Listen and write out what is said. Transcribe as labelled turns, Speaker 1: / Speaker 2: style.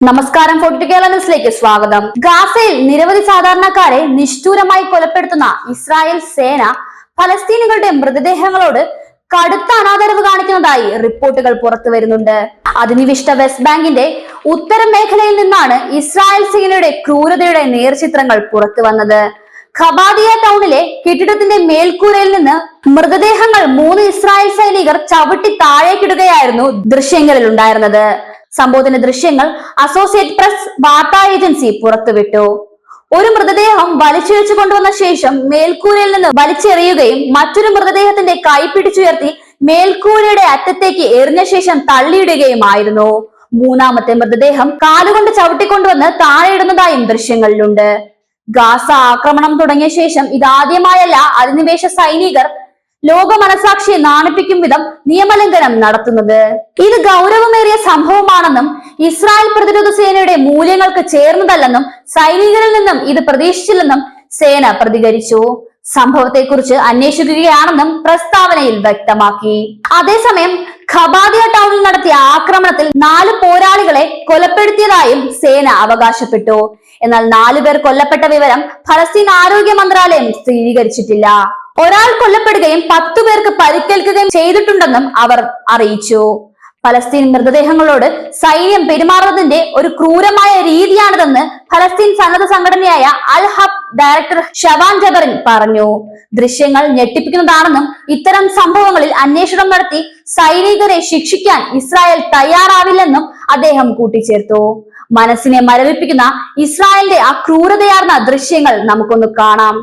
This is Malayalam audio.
Speaker 1: നമസ്കാരം ഫോർട്ടി കേരള ന്യൂസിലേക്ക് സ്വാഗതം. ഗാസയിൽ നിരവധി സാധാരണക്കാരെ നിഷ്ഠൂരമായി കൊലപ്പെടുത്തുന്ന ഇസ്രായേൽ സേന ഫലസ്തീനുകളുടെ മൃതദേഹങ്ങളോട് കടുത്ത അനാദരവ് കാണിക്കുന്നതായി റിപ്പോർട്ടുകൾ പുറത്തു വരുന്നുണ്ട്. അധിനിവിഷ്ട വെസ്റ്റ് ബാങ്കിന്റെ ഉത്തര മേഖലയിൽ നിന്നാണ് ഇസ്രായേൽ സേനയുടെ ക്രൂരതയുടെ നേർചിത്രങ്ങൾ പുറത്തു വന്നത്. ഖബാദിയ ടൗണിലെ കെട്ടിടത്തിന്റെ മേൽക്കൂരയിൽ നിന്ന് മൃതദേഹങ്ങൾ മൂന്ന് ഇസ്രായേൽ സൈനികർ ചവിട്ടി താഴേക്കിടുകയായിരുന്നു ദൃശ്യങ്ങളിൽ ഉണ്ടായിരുന്നത് സംഭവത്തിന്റെ ദൃശ്യങ്ങൾ അസോസിയേറ്റ് പ്രസ് വാർത്താ ഏജൻസി പുറത്തുവിട്ടു. ഒരു മൃതദേഹം വലിച്ചിഴച്ചു കൊണ്ടുവന്ന ശേഷം മേൽക്കൂരയിൽ നിന്ന് വലിച്ചെറിയുകയും മറ്റൊരു മൃതദേഹത്തിന്റെ കൈ പിടിച്ചുയർത്തി മേൽക്കൂരയുടെ അറ്റത്തേക്ക് എറിഞ്ഞ ശേഷം തള്ളിയിടുകയുമായിരുന്നു. മൂന്നാമത്തെ മൃതദേഹം കാലുകൊണ്ട് ചവിട്ടിക്കൊണ്ടുവന്ന് താഴെയിടുന്നതായും ദൃശ്യങ്ങളിലുണ്ട്. ഗാസ ആക്രമണം തുടങ്ങിയ ശേഷം ഇതാദ്യമായല്ല അധിനിവേശ സൈനികർ ലോക മനസാക്ഷിയെ നാണിപ്പിക്കും വിധം നിയമലംഘനം നടത്തുന്നത്. ഇത് ഗൗരവമേറിയ സംഭവമാണെന്നും ഇസ്രായേൽ പ്രതിരോധ സേനയുടെ മൂല്യങ്ങൾക്ക് ചേർന്നതല്ലെന്നും സൈനികരിൽ നിന്നും ഇത് പ്രതീക്ഷിച്ചില്ലെന്നും സേന പ്രതികരിച്ചു. സംഭവത്തെക്കുറിച്ച് അന്വേഷിക്കുകയാണെന്നും പ്രസ്താവനയിൽ വ്യക്തമാക്കി. അതേസമയം ഖബാദിയ ടൗണിൽ നടത്തിയ ആക്രമണത്തിൽ നാല് പോരാളികളെ കൊലപ്പെടുത്തിയതായും സേന അവകാശപ്പെട്ടു. എന്നാൽ നാലുപേർ കൊല്ലപ്പെട്ട വിവരം ഫലസ്തീൻ ആരോഗ്യ മന്ത്രാലയം സ്ഥിരീകരിച്ചിട്ടില്ല. ഒരാൾ കൊല്ലപ്പെടുകയും പത്തു പേർക്ക് പരിക്കേൽക്കുകയും ചെയ്തിട്ടുണ്ടെന്നും അവർ അറിയിച്ചു. ഫലസ്തീൻ മൃതദേഹങ്ങളോട് സൈന്യം പെരുമാറുന്നതിന്റെ ഒരു ക്രൂരമായ രീതിയാണിതെന്ന് ഫലസ്തീൻ സന്നദ്ധ സംഘടനയായ അൽ ഹബ് ഡയറക്ടർ ഷവാൻ ജബറിൻ പറഞ്ഞു. ദൃശ്യങ്ങൾ ഞെട്ടിപ്പിക്കുന്നതാണെന്നും ഇത്തരം സംഭവങ്ങളിൽ അന്വേഷണം നടത്തി സൈനികരെ ശിക്ഷിക്കാൻ ഇസ്രായേൽ തയ്യാറാവില്ലെന്നും അദ്ദേഹം കൂട്ടിച്ചേർത്തു. മനസ്സിനെ മരവിപ്പിക്കുന്ന ഇസ്രായേലിന്റെ ആ ക്രൂരതയാർന്ന ദൃശ്യങ്ങൾ നമുക്കൊന്ന് കാണാം.